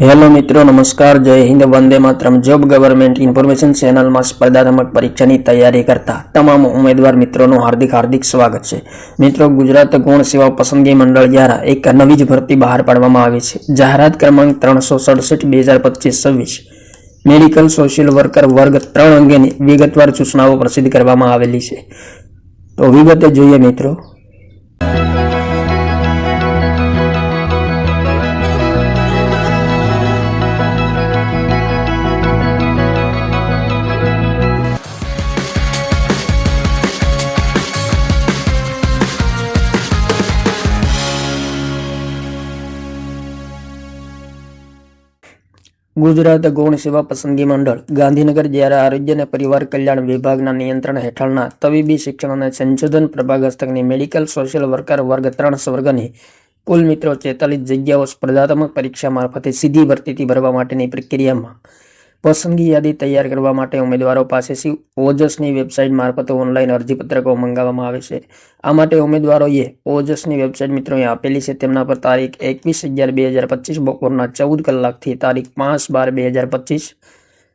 Hello મિત્રો, નમસ્કાર, જય હિન્દ, વંદે માતરમ. જોબ ગવર્મેન્ટ ઇન્ફોર્મેશન ચેનલમાં સ્પર્ધાત્મક પરીક્ષાની તૈયારી કરતા તમામ ઉમેદવાર મિત્રોનું હાર્દિક હાર્દિક સ્વાગત છે. મિત્રો, ગુજરાત ગુણ સેવા પસંદગી મંડળ દ્વારા એક નવી જ ભરતી બહાર પાડવામાં આવી છે. જાહેરાત ક્રમાંક ત્રણસો સડસઠ, બે હજાર પચીસ, છવ્વીસ. મેડિકલ સોશિયલ વર્કર વર્ગ ત્રણ અંગેની વિગતવાર સૂચનાઓ પ્રસિદ્ધ કરવામાં આવેલી છે. તો વિગતે જોઈએ મિત્રો. ગુજરાત ગૌણ સેવા પસંદગી મંડળ ગાંધીનગર જ્યારે આરોગ્ય અને પરિવાર કલ્યાણ વિભાગના નિયંત્રણ હેઠળના તબીબી શિક્ષણ અને સંશોધન પ્રભાગ હસ્તકની મેડિકલ સોશિયલ વર્કર વર્ગ ત્રણ વર્ગની કુલ મિત્રો ચેતાલીસ જગ્યાઓ સ્પર્ધાત્મક પરીક્ષા મારફતે સીધી ભરતીથી ભરવા માટેની પ્રક્રિયામાં પસંદગી યાદી તૈયાર કરવા માટે ઉમેદવારો પાસેથી ઓજસની વેબસાઇટ મારફતે ઓનલાઈન અરજીપત્રકો મંગાવવામાં આવે છે. આ માટે ઉમેદવારોએ ઓજસની વેબસાઇટ મિત્રોએ આપેલી છે. તેમના પર તારીખ એકવીસ અગિયાર બે હજાર પચીસ, બપોરના ચૌદ કલાકથી તારીખ પાંચ બાર બે હજાર પચીસ,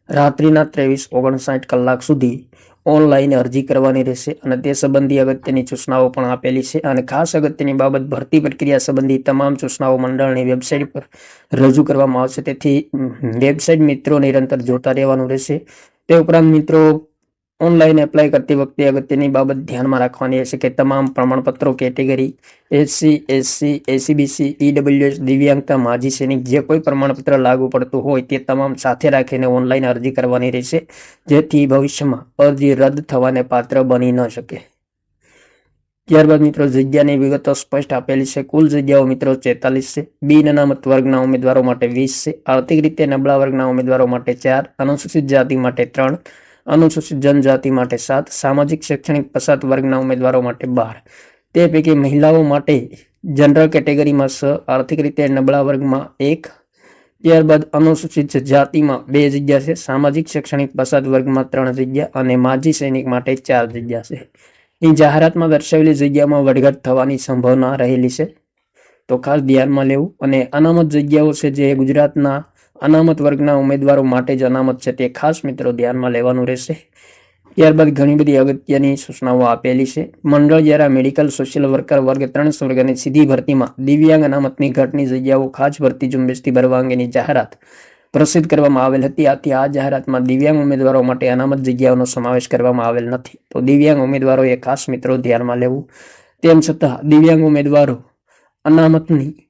રાત્રિના ત્રેવીસ ઓગણસાઠ કલાક સુધી ઓનલાઈન અરજી કરવાની રહેશે અને તે સંબંધી અગત્યની સૂચનાઓ પણ આપેલી છે અને ખાસ અગત્યની બાબત ભરતી પ્રક્રિયા સંબંધી તમામ સૂચનાઓ મંડળની વેબસાઇટ પર રજૂ કરવામાં આવશે. તેથી વેબસાઇટ મિત્રો નિરંતર જોતા રહેવાનું રહેશે. તે ઉપરાંત મિત્રો ઓનલાઈન એપ્લાય કરતી વખતે અગત્યની બાબત ધ્યાનમાં રાખવાની રહેશે કે તમામ પ્રમાણપત્રો category SC SC SEBC EWS દિવ્યાંગતા માજી સૈનિક જે કોઈ પ્રમાણપત્ર લાગુ પડતું હોય તે તમામ સાથે રાખીને ઓનલાઈન અરજી કરવાની રહેશે, જેથી ભવિષ્યમાં અરજી રદ થવાને પાત્ર બની ન શકે. ત્યારબાદ મિત્રો, જગ્યાની વિગતો સ્પષ્ટ આપેલી છે. કુલ જગ્યાઓ મિત્રો ચેતાલીસ છે. બિન અનામત વર્ગના ઉમેદવારો માટે વીસ છે. આર્થિક રીતે નબળા વર્ગના ઉમેદવારો માટે ચાર. અનુસૂચિત જાતિ માટે ત્રણ. અનુસૂચિત જનજાતિ માટે સાત, સામાજિક શૈક્ષણિક પછાત વર્ગના ઉમેદવારો માટે બાર. તે પૈકી મહિલાઓ માટે જનરલ કેટેગરીમાં છ આર્થિક રીતે નબળા વર્ગમાં એક. ત્યારબાદ અનુસૂચિત જાતિમાં બે જગ્યા છે, સામાજિક શૈક્ષણિક પછાત વર્ગમાં ત્રણ જગ્યા અને માજી સૈનિક માટે ચાર જગ્યા છે. એ જાહેરાતમાં દર્શાવેલી જગ્યામાં વડઘટ થવાની સંભાવના રહેલી છે. તો ખાસ ધ્યાનમાં લેવું અને અનામત જગ્યાઓ છે જે ગુજરાતના અનામત વર્ગના ઉમેદવારો માટે જ અનામત છે તે ખાસ મિત્રો ધ્યાનમાં લેવાનું રહેશે. ત્યારબાદ ઘણી બધી અગત્યની સૂચનાઓ આપેલી છે. મંડળ દ્વારા મેડિકલ, સોશિયલ વર્કર વર્ગ ત્રણ વર્ગની સીધી ભરતીમાં દિવ્યાંગ અનામતની ઘટની જગ્યાઓ ખાસ ભરતી ઝુંબેશથી ભરવા અંગેની જાહેરાત પ્રસિદ્ધ કરવામાં આવેલ હતી. આથી આ જાહેરાતમાં દિવ્યાંગ ઉમેદવારો માટે અનામત જગ્યાઓનો સમાવેશ કરવામાં આવેલ નથી. તો દિવ્યાંગ ઉમેદવારોએ ખાસ મિત્રો ધ્યાનમાં લેવું. તેમ છતાં દિવ્યાંગ ઉમેદવારો અનામતની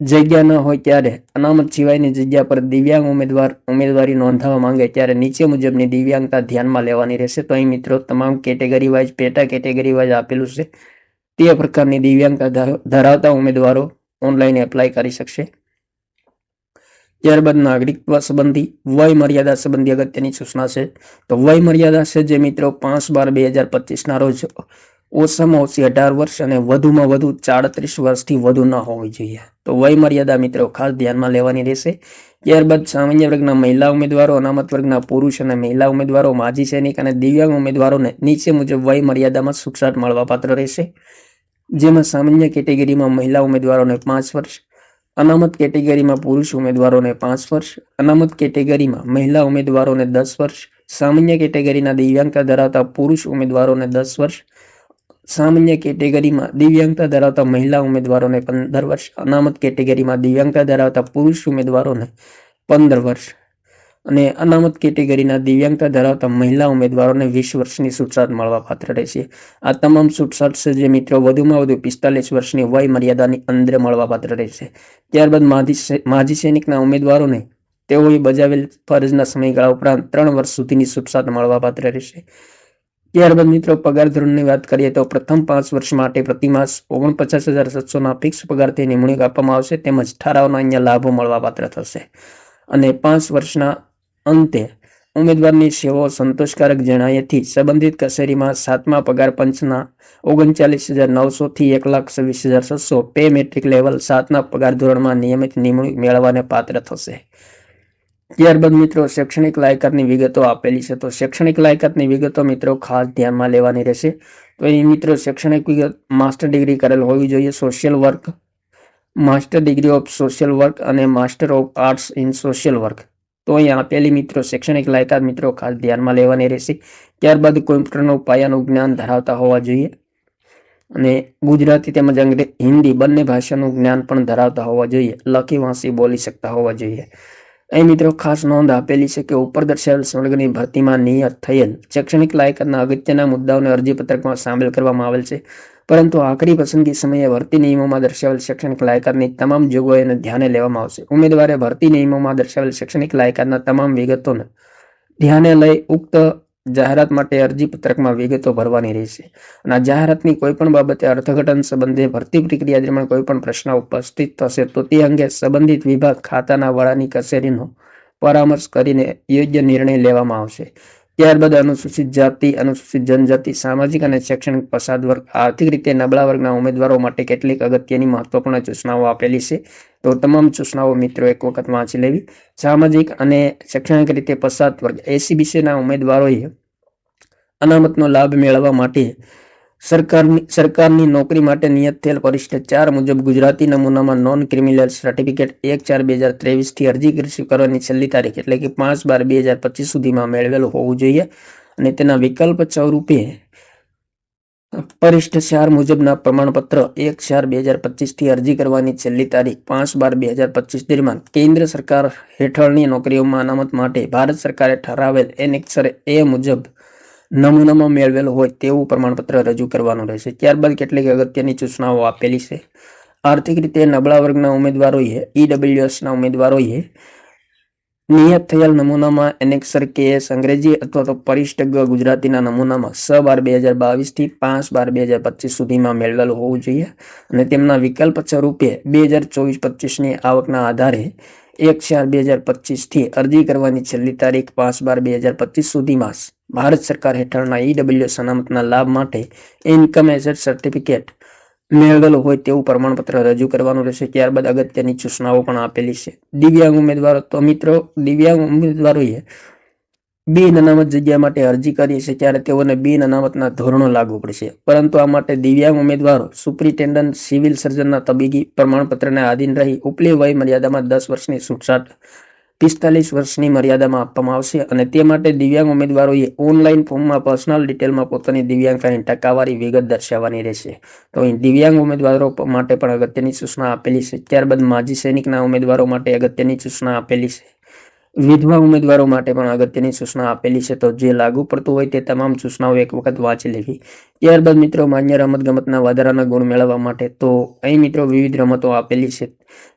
જગ્યા ન હોય ત્યારે અનામત સિવાયની જગ્યા પર દિવ્યાંગ ઉમેદવાર, ઉમેદવારી નોંધાવવા માંગે ત્યારે નીચે મુજબની દિવ્યાંગતા ધ્યાનમાં લેવાની રહેશે. તો અહીં મિત્રો તમામ કેટેગરી વાઇઝ પેટા કેટેગરી વાઇઝ આપેલું છે. તે પ્રકારની દિવ્યાંગતા ધરાવતા ઉમેદવારો ઓનલાઈન એપ્લાય કરી શકશે. ત્યારબાદ નાગરિકત્વ સંબંધી, વય મર્યાદા સંબંધી અગત્યની સૂચના છે. તો વય મર્યાદા છે જે મિત્રો પાંચ બાર બે હજાર પચીસના રોજ ઓછામાં ઓછી અઢાર વર્ષ અને વધુમાં વધુ ચાડત્રીસ વર્ષથી વધુ ન હોવી જોઈએ. તો વય મર્યાદા મિત્રો, ખાસ ધ્યાનમાં લેવાની રહેશે. ત્યારબાદ સામાન્ય વર્ગના મહિલા ઉમેદવારો, અનામત વર્ગના પુરુષ અને મહિલા ઉમેદવારો, માજી સૈનિક અને દિવ્યાંગ ઉમેદવારોને નીચે મુજબ વય મર્યાદામાં છૂટછાટ મળવાપાત્ર રહેશે. જેમાં સામાન્ય કેટેગરીમાં મહિલા ઉમેદવારોને પાંચ વર્ષ, અનામત કેટેગરીમાં પુરુષ ઉમેદવારોને પાંચ વર્ષ, અનામત કેટેગરીમાં મહિલા ઉમેદવારોને દસ વર્ષ, સામાન્ય કેટેગરીના દિવ્યાંગતા ધરાવતા પુરુષ ઉમેદવારોને દસ વર્ષ સામાન્ય કેટેગરીમાં દિવ્યાંગતા ધરાવતા મહિલા ઉમેદવારોને પંદર વર્ષ, અનામત કેટેગરીમાં દિવ્યાંગતા ધરાવતા પુરુષ ઉમેદવારોને પંદર વર્ષ અને અનામત કેટેગરીના દિવ્યાંગતા ધરાવતા મહિલા ઉમેદવારોને વીસ વર્ષની છૂટછાટ મળવા પાત્ર રહેશે આ તમામ છૂટછાટ છે જે મિત્રો વધુમાં વધુ પિસ્તાલીસ વર્ષની વય મર્યાદાની અંદર મળવા પાત્ર રહેશે ત્યારબાદ માજી સૈનિકના ઉમેદવારોને તેઓએ બજાવેલ ફરજના સમયગાળા ઉપરાંત ત્રણ વર્ષ સુધીની છૂટછાટ મળવા પાત્ર રહેશે. ત્યારબાદ મિત્રો, પગાર ધોરણની વાત કરીએ તો પ્રથમ પાંચ વર્ષ માટે પ્રતિમાસ ઓગણપચાસ હજાર સાતસોના ફિક્સ પગારથી નિમણૂક આપવામાં આવશે. તેમજ ઠરાવના અન્ય લાભો મળવાપાત્ર થશે. અને પાંચ વર્ષના અંતે ઉમેદવારની સેવાઓ સંતોષકારક જણાયેથી સંબંધિત કચેરીમાં સાતમા પગાર પંચના ઓગણચાલીસ હજાર નવસોથી એક લાખ છવ્વીસ હજાર છસો પે મેટ્રિક લેવલ સાતના પગાર ધોરણમાં નિયમિત નિમણૂક મેળવવાને પાત્ર થશે. ત્યારબાદ મિત્રો શૈક્ષણિક લાયકાતની વિગતો આપેલી છે. તો શૈક્ષણિક લાયકાતની વિગતો મિત્રો ખાસ ધ્યાનમાં લેવાની રહેશે. તો અહીં મિત્રો શૈક્ષણિક વિગત માસ્ટર ડિગ્રી કરેલ હોવી જોઈએ. Social work, master degree of social work અને master of arts in social work. તો અહીંયા આપેલી મિત્રો શૈક્ષણિક લાયકાત મિત્રો ખાસ ધ્યાનમાં લેવાની રહેશે. ત્યારબાદ કોમ્પ્યુટરનું પાયાનું જ્ઞાન ધરાવતા હોવા જોઈએ. અને ગુજરાતી તેમજ અંગ્રેજી હિન્દી બંને ભાષાનું જ્ઞાન પણ ધરાવતા હોવા જોઈએ. લખી વાંચી બોલી શકતા હોવા જોઈએ. અહીં મિત્રો, ખાસ નોંધ આપેલી છે કે ઉપર દર્શાવેલ સ્વર્ગની ભરતીમાં નિયત થયેલ શૈક્ષણિક લાયકાતના અગત્યના મુદ્દાઓને અરજીપત્રકમાં સામેલ કરવામાં આવેલ છે. પરંતુ આખરી પસંદગી સમયે ભરતી નિયમોમાં દર્શાવેલ શૈક્ષણિક લાયકાતની તમામ જોગવાઈઓને ધ્યાને લેવામાં આવશે. ઉમેદવારે ભરતી નિયમોમાં દર્શાવેલ શૈક્ષણિક લાયકાતના તમામ વિગતોને ધ્યાને લઈ ઉક્ત જાહેરાત માટે અરજી વિગતો ભરવાની રહેશે. અને આ જાહેરાતની કોઈ પણ બાબતે અર્થઘટન સંબંધે ભરતી પ્રક્રિયા દરમિયાન કોઈ પણ પ્રશ્ન ઉપસ્થિત થશે, તો તે અંગે સંબંધિત વિભાગ ખાતાના વડાની કચેરીનો પરામર્શ કરીને યોગ્ય નિર્ણય લેવામાં આવશે. ત્યારબાદ અનુસૂચિત જાતિ, અનુસૂચિત જનજાતિ, સામાજિક અને શૈક્ષણિક પસાદ વર્ગ, આર્થિક રીતે નબળા વર્ગના ઉમેદવારો માટે કેટલીક અગત્યની મહત્વપૂર્ણ સૂચનાઓ આપેલી છે. તો તમામ સૂચનાઓ મિત્રો એક વખત વાંચી લેવી. સામાજિક અને શૈક્ષણિક રીતે પસાદ વર્ગ એસીબીસીના ઉમેદવારોએ અનામતનો લાભ મેળવવા માટે સરકારની સરકારની નોકરી માટે નિયત થયેલ પરિશિષ્ટ ચાર મુજબ ગુજરાતી નમૂનામાં નોન ક્રિમિનલ સર્ટિફિકેટ એક ચાર બે હજાર ત્રેવીસથી અરજી કરવાની છેલ્લી તારીખ, એટલે કે પાંચ બાર બે હજાર પચીસ સુધીમાં મેળવેલું હોવું જોઈએ. અને તેના વિકલ્પ સ્વરૂપે પરિષ્ઠ ચાર મુજબના પ્રમાણપત્ર એક ચાર બે હજાર પચીસથી અરજી કરવાની છેલ્લી તારીખ, પાંચ બાર બે હજાર પચીસ દરમિયાન. કેન્દ્ર સરકાર હેઠળની નોકરીઓમાં અનામત માટે ભારત સરકારે ઠરાવેલ એનેક્સર એ મુજબ નમૂનામાં મેળવેલું હોય તેવું પ્રમાણપત્ર રજૂ કરવાનું રહેશે. ત્યારબાદ કેટલીક અગત્યની સૂચનાઓ આપેલી છે. આર્થિક રીતે નબળા વર્ગના ઉમેદવારોએ ઈડબ્લ્યુએસના ઉમેદવારોએ નિયત થયેલ નમૂનામાં એનેક્સર કેએસ અંગ્રેજી અથવા તો પરિષ્ઠ ગુજરાતીના નમૂનામાં છ બાર બે હજાર બાવીસથી પાંચ બાર બે હજાર પચીસ સુધીમાં મેળવેલું હોવું જોઈએ અને તેમના વિકલ્પ સ્વરૂપે બે હજાર ચોવીસ પચીસની આવકના આધારે એક ચાર બે હજાર પચીસથી અરજી કરવાની છેલ્લી તારીખ પાંચ બાર બે હજાર પચીસ સુધીમાં ભારત સરકાર હેઠળના ઈડબલ્યુ સનામતના લાભ માટે ઇન્કમ એસેટ સર્ટિફિકેટ મેળવેલું હોય તેવું પ્રમાણપત્ર રજૂ કરવાનું રહેશે. ત્યારબાદ અગત્યની સૂચનાઓ પણ આપેલી છે. દિવ્યાંગ ઉમેદવારો તો મિત્રો, દિવ્યાંગ ઉમેદવારોએ બિન અનામત જગ્યા માટે અરજી કરી છે ત્યારે તેઓને બિન અનામતના ધોરણો લાગુ પડશે. પરંતુ આ માટે દિવ્યાંગ ઉમેદવારો, સુપ્રિન્ટેન્ડન્ટ, સિવિલ સર્જનના તબીબી પ્રમાણપત્રને આધીન રહી ઉપલી વય મર્યાદામાં દસ વર્ષની છૂટછાટ પિસ્તાલીસ વર્ષની મર્યાદામાં આપવામાં આવશે અને તે માટે દિવ્યાંગ ઉમેદવારોએ ઓનલાઈન ફોર્મમાં પર્સનલ ડિટેલમાં પોતાની દિવ્યાંગતાની ટકાવારી વિગત દર્શાવવાની રહેશે. તો દિવ્યાંગ ઉમેદવારો માટે પણ અગત્યની સૂચના આપેલી છે. ત્યારબાદ માજી સૈનિકના ઉમેદવારો માટે અગત્યની સૂચના આપેલી છે. વિધવા ઉમેદવારો માટે પણ અગત્યની સૂચના આપેલી છે. તો જે લાગુ પડતું હોય તે તમામ સૂચનાઓ એક વખત વાંચી લેવી. ત્યારબાદ મિત્રો, માન્ય રમત ગમતના વધારાના ગુણ મેળવવા માટે તો અહીં મિત્રો વિવિધ રમતો આપેલી છે.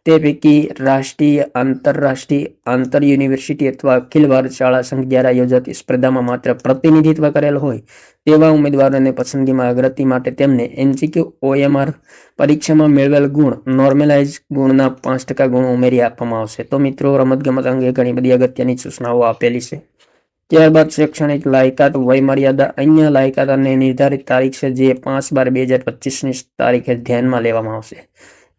તે પૈકી રાષ્ટ્રીય, આંતરરાષ્ટ્રીય આંતર યુનિવર્સિટી અથવા અખિલ ભારત શાળા સંઘ દ્વારા યોજાતી સ્પર્ધામાં માત્ર પ્રતિનિધિત્વ કરેલ હોય તેવા ઉમેદવારોને પસંદગીમાં અગ્રતી માટે તેમને એનસીક્યુ ઓએમઆર પરીક્ષામાં મેળવેલ ગુણ નોર્મલાઇઝ ગુણના પાંચ ટકા ગુણ ઉમેરી આપવામાં આવશે. તો મિત્રો, રમતગમત અંગે ઘણી બધી અગત્યની સૂચનાઓ આપેલી છે. ત્યારબાદ શૈક્ષણિક લાયકાત, વયમર્યાદા, અન્ય લાયકાત અને નિર્ધારિત તારીખ છે, જે પાંચ બાર બે હજાર પચીસની તારીખે ધ્યાનમાં લેવામાં આવશે.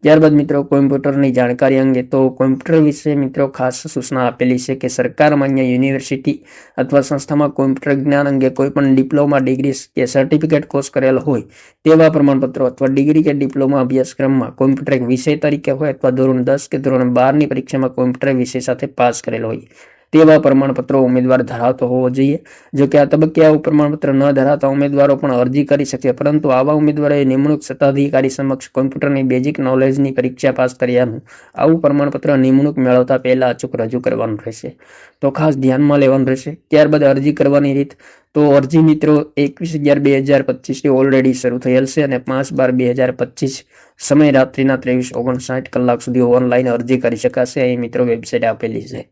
ત્યારબાદ મિત્રો કોમ્પ્યુટરની જાણકારી અંગે તો કોમ્પ્યુટર વિશે મિત્રો ખાસ સૂચના આપેલી છે કે સરકાર માન્ય યુનિવર્સિટી અથવા સંસ્થામાં કોમ્પ્યુટર જ્ઞાન અંગે કોઈ પણ ડિપ્લોમા ડિગ્રી કે સર્ટિફિકેટ કોર્સ કરેલ હોય તેવા પ્રમાણપત્રો અથવા ડિગ્રી કે ડિપ્લોમા અભ્યાસક્રમમાં કોમ્પ્યુટર વિષય તરીકે હોય અથવા ધોરણ દસ કે ધોરણ બારની પરીક્ષામાં કોમ્પ્યુટર વિષય સાથે પાસ કરેલ હોય. તેવા પ્રમાણપત્રો ઉમેદવાર ધરાવતો હોવો જોઈએ. જો કે આ તબક્કે આવું પ્રમાણપત્ર ન ધરાવતા ઉમેદવારો પણ અરજી કરી શકે, પરંતુ આવા ઉમેદવારોએ નિમણૂક સત્તાધિકારી સમક્ષ કોમ્પ્યુટરની બેઝિક નોલેજની પરીક્ષા પાસ કર્યાનું આવું પ્રમાણપત્ર નિમણૂક મેળવતા પહેલા અચૂક રજૂ કરવાનું રહેશે. તો ખાસ ધ્યાનમાં લેવાનું રહેશે. ત્યારબાદ અરજી કરવાની રીત. તો અરજી મિત્રો એકવીસ અગિયાર બે હજાર પચીસથી ઓલરેડી શરૂ થયેલ છે અને પાંચ બાર બે હજાર પચીસ સમય રાત્રિના ત્રેવીસ ઓગણસાઠ કલાક સુધી ઓનલાઈન અરજી કરી શકાશે. એ મિત્રો વેબસાઇટ આપેલી છે.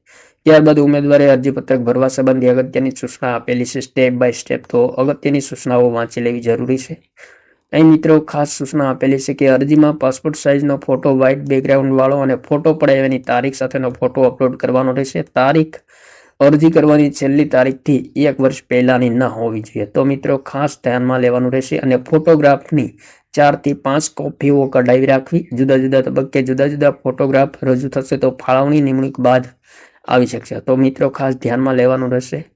ત્યારબાદ ઉમેદવારે અરજીપત્રક ભરવા સંબંધી અગત્યની સૂચના આપેલી છે. સ્ટેપ બાય સ્ટેપ તો અગત્યની સૂચનાઓ વાંચી લેવી જરૂરી છે. અહીં મિત્રો ખાસ સૂચના આપેલી છે કે અરજીમાં પાસપોર્ટ સાઇઝનો ફોટો, વ્હાઇટ બેકગ્રાઉન્ડ વાળો અને ફોટો પડાવ્યાની તારીખ સાથેનો ફોટો અપલોડ કરવાનો રહેશે. તારીખ અરજી કરવાની છેલ્લી તારીખથી એક વર્ષ પહેલાની ન હોવી જોઈએ. તો મિત્રો ખાસ ધ્યાનમાં લેવાનું રહેશે અને ફોટોગ્રાફની ચારથી પાંચ કોપીઓ કઢાવી રાખવી. જુદા જુદા તબક્કે જુદા જુદા ફોટોગ્રાફ રજૂ થશે તો ફાળવણી નિમણૂક બાદ આવી શકશે. તો મિત્રો, ખાસ ધ્યાનમાં લેવાનું રહેશે.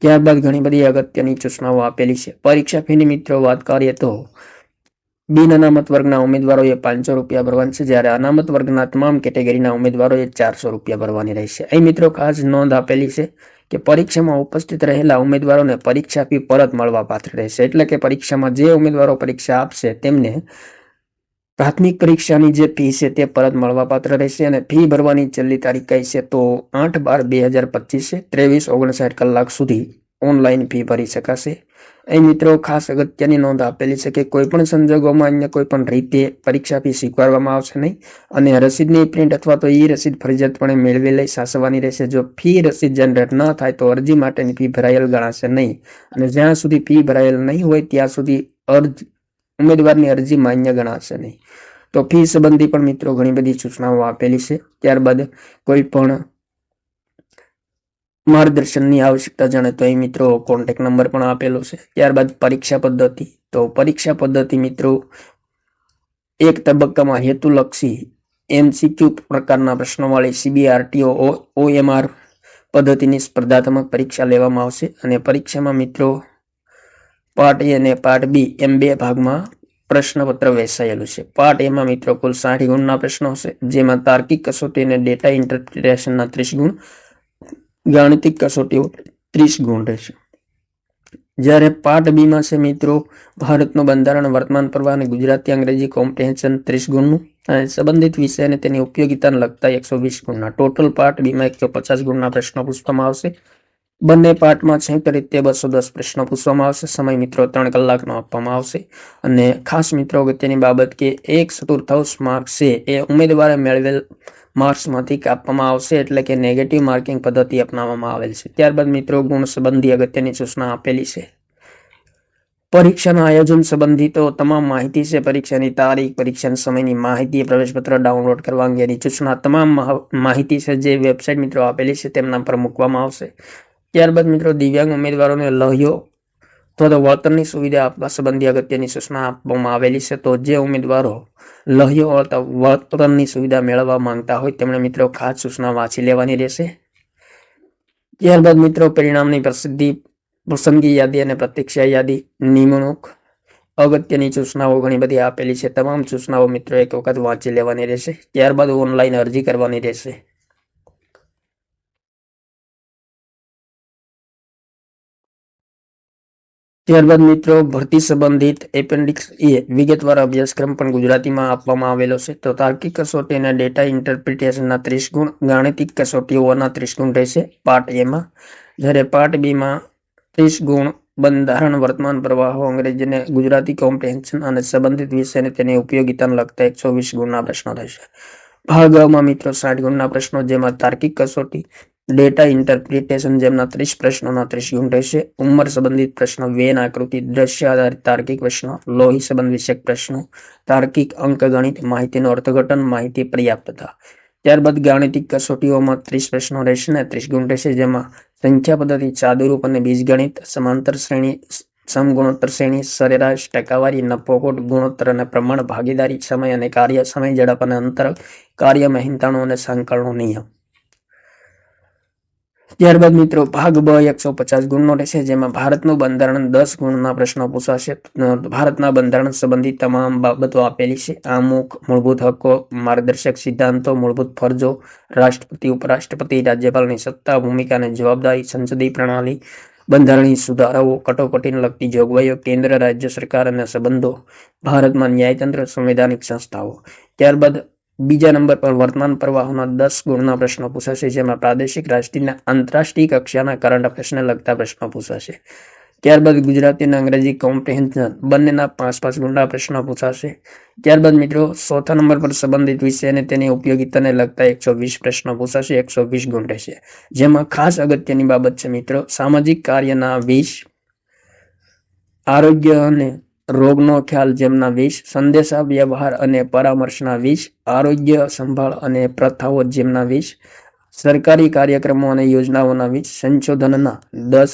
ત્યારબાદ ઘણી બધી અગત્યની સૂચનાઓ આપેલી છે. પરીક્ષા ફીની મિત્રો, વાત કરીએ તો બિન અનામત વર્ગના ઉમેદવારોએ પાંચસો રૂપિયા ભરવાના છે. જ્યારે અનામત વર્ગના તમામ કેટેગરીના ઉમેદવારોએ ચારસો રૂપિયા ભરવાની રહેશે. અહીં મિત્રો, ખાસ નોંધ આપેલી છે કે પરીક્ષામાં ઉપસ્થિત રહેલા ઉમેદવારોને પરીક્ષા ફી પરત મળવા પાત્ર રહેશે. એટલે કે પરીક્ષામાં જે ઉમેદવારો પરીક્ષા આપશે તેમને પ્રાથમિક પરીક્ષાની જે ફી છે તે પરત મળવાપાત્ર રહેશે અને ફી ભરવાની છેલ્લી તારીખ કઈ છે તો આઠ બાર બે હજાર પચીસ, ત્રેવીસ ઓગણસાઠ કલાક સુધી ઓનલાઈન ફી ભરી શકાશે. અહીં મિત્રો ખાસ અગત્યની નોંધ આપેલી છે કે કોઈ પણ સંજોગોમાં અન્ય કોઈ પણ રીતે પરીક્ષા ફી સ્વીકારવામાં આવશે નહીં અને રસીદની પ્રિન્ટ અથવા તો ઈ રસીદ ફરજિયાતપણે મેળવી લઈ સાચવવાની રહેશે. જો ફી રસીદ જનરેટ ન થાય તો અરજી માટેની ફી ભરાયેલ ગણાશે નહીં અને જ્યાં સુધી ફી ભરાયેલ નહીં હોય ત્યાં સુધી અરજ ઉમેદવારની અરજી માન્ય ગણાશે નહીં. તો ફી સંબંધી પણ મિત્રો ઘણી બધી સૂચનાઓ આપેલી છે. ત્યારબાદ કોઈ પણ માર્ગદર્શનની આવશ્યકતા જાણે તો એ મિત્રો કોન્ટેક્ટ નંબર પણ આપેલો છે. ત્યારબાદ પરીક્ષા પદ્ધતિ. તો પરીક્ષા પદ્ધતિ મિત્રો એક તબક્કામાં હેતુલક્ષી એમસીક્યુ પ્રકારના પ્રશ્નોવાળી સીબીઆરટીઓ ઓએમઆર પદ્ધતિની સ્પર્ધાત્મક પરીક્ષા લેવામાં આવશે અને પરીક્ષામાં મિત્રો પાર્ટ એ અને પાર્ટ બી એમ બે ભાગમાં પ્રશ્નપત્ર વહેંચાયેલું છે. પાર્ટ એમાં મિત્રો કુલ સાઠ ગુણના પ્રશ્નો હશે, જેમાં તાર્કિક કસોટી અને ડેટા ઇન્ટરપ્રિટેશનના ત્રીસ ગુણ, ગાણિતિક કસોટીઓ ત્રીસ ગુણ રહેશે. જ્યારે પાર્ટ બીમાં છે મિત્રો, ભારતનું બંધારણ, વર્તમાન પ્રવાહ અને ગુજરાતી અંગ્રેજી કોમ્પ્રિહેન્શન ત્રીસ ગુણનું, અને સંબંધિત વિષય અને તેની ઉપયોગિતાને લગતા એકસો વીસ ગુણના. ટોટલ પાર્ટ બીમાં એકસો પચાસ ગુણના પ્રશ્નો પૂછવામાં આવશે. બંને પાર્ટમાં સંયુક્ત રીતે બસો દસ પ્રશ્નો પૂછવામાં આવશે. સમય મિત્રો ત્રણ કલાકનો આપવામાં આવશે. અને ખાસ મિત્રો અગત્યની બાબત કે એક ચતુર્થાંશ માર્ક છે એ ઉમેદવારે મેળવેલ માર્ક્સમાંથી કાપવામાં આવશે એટલે કે નેગેટિવ માર્કિંગ પદ્ધતિ અપનાવવામાં આવેલ છે. ત્યારબાદ મિત્રો ગુણ સંબંધી અગત્યની સૂચના આપેલી છે. પરીક્ષાના આયોજન સંબંધિતો તમામ માહિતી છે. પરીક્ષાની તારીખ, પરીક્ષાના સમયની માહિતી, પ્રવેશપત્ર ડાઉનલોડ કરવા અંગેની સૂચના, તમામ માહિતી છે જે વેબસાઇટ મિત્રો આપેલી છે. તેમના પર મૂકવામાં આવશે. ત્યારબાદ મિત્રો દિવ્યાંગ ઉમેદવારોને લહ્યો. અથવા તો વળતરની સુવિધા આપવા સંબંધી અગત્યની સૂચના આપવામાં આવેલી છે. તો જે ઉમેદવારો લહ્યો વળતરની સુવિધા મેળવવા માંગતા હોય તેમણે મિત્રો ખાસ સૂચના વાંચી લેવાની રહેશે. ત્યારબાદ મિત્રો પરિણામની પ્રસિદ્ધિ પસંદગી યાદી અને પ્રતીક્ષા યાદી, નિમણૂક અગત્યની સૂચનાઓ ઘણી બધી આપેલી છે. તમામ સૂચનાઓ મિત્રો એક વખત વાંચી લેવાની રહેશે. ત્યારબાદ ઓનલાઈન અરજી કરવાની રહેશે. ત્યારબાદ મિત્રો, ભરતી સંબંધિત એપેન્ડિક્સ એ વિગતવાર અભ્યાસક્રમ પણ ગુજરાતીમાં આપવામાં આવેલો છે. તો તાર્કિક કસોટી અને ડેટા ઇન્ટરપ્રિટેશનના ત્રીસ ગુણ ગાણિતિક કસોટીઓના ત્રીસ ગુણ રહેશે. પાર્ટ એમાં જ્યારે પાર્ટ બીમાં ત્રીસ ગુણ બંધારણ, વર્તમાન પ્રવાહો અંગ્રેજીને ગુજરાતી કોમ્પ્રિહેન્શન અને સંબંધિત વિષયને તેની ઉપયોગિતાને લગતા એકસો વીસ ગુણના પ્રશ્નો રહેશે. ભાગમાં મિત્રો, સાઠ ગુણના પ્રશ્નો, જેમાં તાર્કિક કસોટી ડેટા ઇન્ટરપ્રિટેશન જેમના ત્રીસ પ્રશ્નોના ત્રીસ ગુણ રહેશે. ઉંમર સંબંધિત પ્રશ્નો, વેન આકૃતિ, દ્રશ્ય આધારિત તાર્કિક પ્રશ્નો, લોહી સંબંધ વિષયક પ્રશ્નો, તાર્કિક અંકગણિત માહિતીનું અર્થઘટન, માહિતી પર્યાપ્તતા. ત્યારબાદ ગાણિતિક કસોટીઓમાં ત્રીસ પ્રશ્નો રહેશે ને ત્રીસ ગુણ રહેશે, જેમાં સંખ્યા પદ્ધતિ, ચાદુરૂપ અને બીજગણિત, સમાંતર શ્રેણી, સમગુણોત્તર શ્રેણી, સરેરાશ, ટકાવારી નફોખોટ ગુણોત્તર અને પ્રમાણ, ભાગીદારી, સમય અને કાર્ય, સમય ઝડપ અને અંતર, કાર્ય મહિનતાણું અને સંકળનો નિયમ. ત્યારબાદ મિત્રો, ભાગ બ એકસો પચાસ ગુણનો રહેશે, જેમાં ભારતનું બંધારણ દસ ગુણના પ્રશ્નો પૂછાશે. ભારતના બંધારણ સંબંધિત તમામ બાબતો આપેલી છે. આમુખ, મૂળભૂત હકો, માર્ગદર્શક સિદ્ધાંતો, મૂળભૂત ફરજો, રાષ્ટ્રપતિ, ઉપરાષ્ટ્રપતિ, રાજ્યપાલની સત્તા, ભૂમિકા અને જવાબદારી, સંસદીય પ્રણાલી, બંધારણીય સુધારાઓ, કટોકટીને લગતી જોગવાઈઓ, કેન્દ્ર, રાજ્ય સરકાર અને સંબંધો, ભારતમાં ન્યાયતંત્ર, સંવૈધાનિક સંસ્થાઓ. ત્યારબાદ બીજા નંબર પર વર્તમાન પ્રવાહોના દસ ગુણના પ્રશ્નો પૂછાશે, જેમાં પ્રાદેશિક રાષ્ટ્રીય આંતરરાષ્ટ્રીય કક્ષાના કરંટ અફેર્સને લગતા પ્રશ્નો પૂછાશે. ત્યારબાદ ગુજરાતી અને અંગ્રેજી કોમ્પ્રિહેન્શન બંનેના પાંચ પાંચ ગુણના પ્રશ્નો પૂછાશે. ત્યારબાદ મિત્રો, ચોથા નંબર પર સંબંધિત વિષય અને તેની ઉપયોગિતાને લગતા એકસો વીસ પ્રશ્નો પૂછાશે, એકસો વીસ ગુણ રહેશે. જેમાં ખાસ અગત્યની બાબત છે મિત્રો, સામાજિક કાર્યના વીસ, આરોગ્ય અને રોગનો ખ્યાલ જેમના વીસ સંદેશા વ્યવહાર અને પરામર્શના વીસ આરોગ્ય સંભાળ અને પ્રથાઓ જેમના વીસ સરકારી કાર્યક્રમો અને યોજનાઓના વીસ સંશોધનના દસ,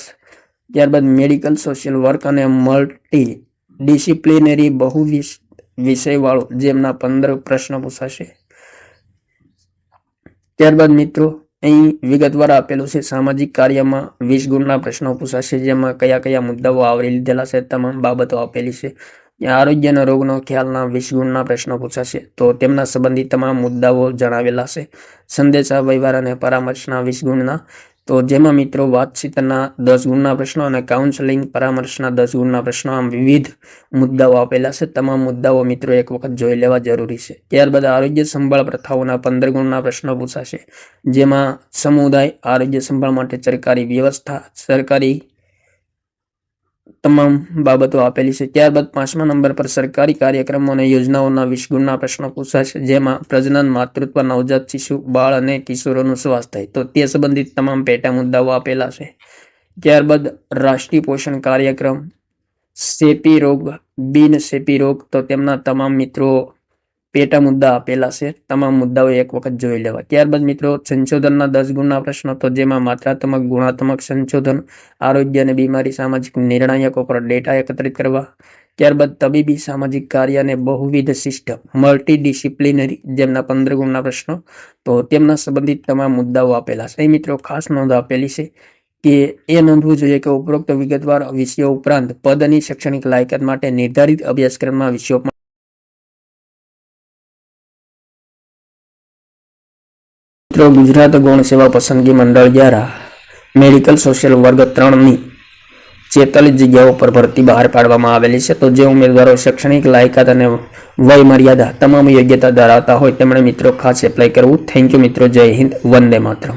ત્યારબાદ મેડિકલ, સોશિયલ વર્ક અને મલ્ટી ડિસિપ્લિનરી બહુ વિષયવાળો જેમના પંદર પ્રશ્ન પૂછાશે. ત્યારબાદ મિત્રો અહીં વિગતવાર આપેલું છે, સામાજિક કાર્યમાં વીસ ગુણના પ્રશ્નો પૂછાશે, જેમાં કયા કયા મુદ્દાઓ આવરી લીધેલા છે, તમામ બાબતો આપેલી છે. ત્યાં આરોગ્ય રોગનો ખ્યાલના વીસ ગુણના પ્રશ્નો પૂછાશે, તો તેમના સંબંધિત તમામ મુદ્દાઓ જણાવેલા છે. સંદેશા વ્યવહાર અને પરામર્શના વીસ ગુણના તો જેમાં મિત્રો વાતચીતના દસ ગુણના પ્રશ્નો અને કાઉન્સેલિંગ પરામર્શના દસ ગુણના પ્રશ્નો આમ વિવિધ મુદ્દાઓ આપેલા છે. તમામ મુદ્દાઓ મિત્રો એક વખત જોઈ લેવા જરૂરી છે. ત્યારબાદ આરોગ્ય સંભાળ પ્રથાઓના પંદર ગુણના પ્રશ્નો પૂછાશે. જેમાં સમુદાય આરોગ્ય સંભાળ માટે સરકારી વ્યવસ્થા, સરકારી તમામ બાબતો આપેલી છે. ત્યારબાદ પાંચમા નંબર પર સરકારી કાર્યક્રમો અને યોજનાઓના વીસ ગુણના પ્રશ્નો પૂછાશે, જેમાં પ્રજનન, માતૃત્વ, નવજાત શિશુ, બાળ અને કિશોરોનું સ્વાસ્થ્ય તો તે સંબંધિત તમામ પેટા મુદ્દાઓ આપેલા છે. ત્યારબાદ રાષ્ટ્રીય પોષણ કાર્યક્રમ, સેપી રોગ, બિન સેપી રોગ, તો તેમના તમામ મિત્રો પેટા મુદ્દા આપેલા છે. તમામ મુદ્દાઓ એક વખત જોઈ લેવા. ત્યારબાદ મિત્રો, સંશોધનના દસ ગુણના પ્રશ્નો તો જેમાં માત્રાત્મક, ગુણાત્મક સંશોધન, આરોગ્ય અને બીમારી સામાજિક નિર્ણાયકો પર ડેટા એકત્રિત કરવા. ત્યારબાદ તબીબી, સામાજિક કાર્ય અને બહુવિધ સિસ્ટમ મલ્ટી ડિસિપ્લિનરી જેમના પંદર ગુણના પ્રશ્નો, તો તેમના સંબંધિત તમામ મુદ્દાઓ આપેલા છે. મિત્રો, ખાસ નોંધ આપેલી છે કે એ નોંધવું જોઈએ કે ઉપરોક્ત વિગતવાર વિષયો ઉપરાંત પદની શૈક્ષણિક લાયકાત માટે નિર્ધારિત અભ્યાસક્રમના વિષયો મિત્રો, ગુજરાત ગૌણ સેવા પસંદગી મંડળ દ્વારા મેડિકલ સોશિયલ વર્ગ ત્રણની ચેતાલીસ જગ્યાઓ પર ભરતી બહાર પાડવામાં આવેલી છે. તો જે ઉમેદવારો શૈક્ષણિક લાયકાત અને વય મર્યાદા તમામ યોગ્યતા ધરાવતા હોય, તેમણે મિત્રો ખાસ એપ્લાય કરવું. થેન્ક યુ મિત્રો. જય હિન્દ. વંદે માતરમ.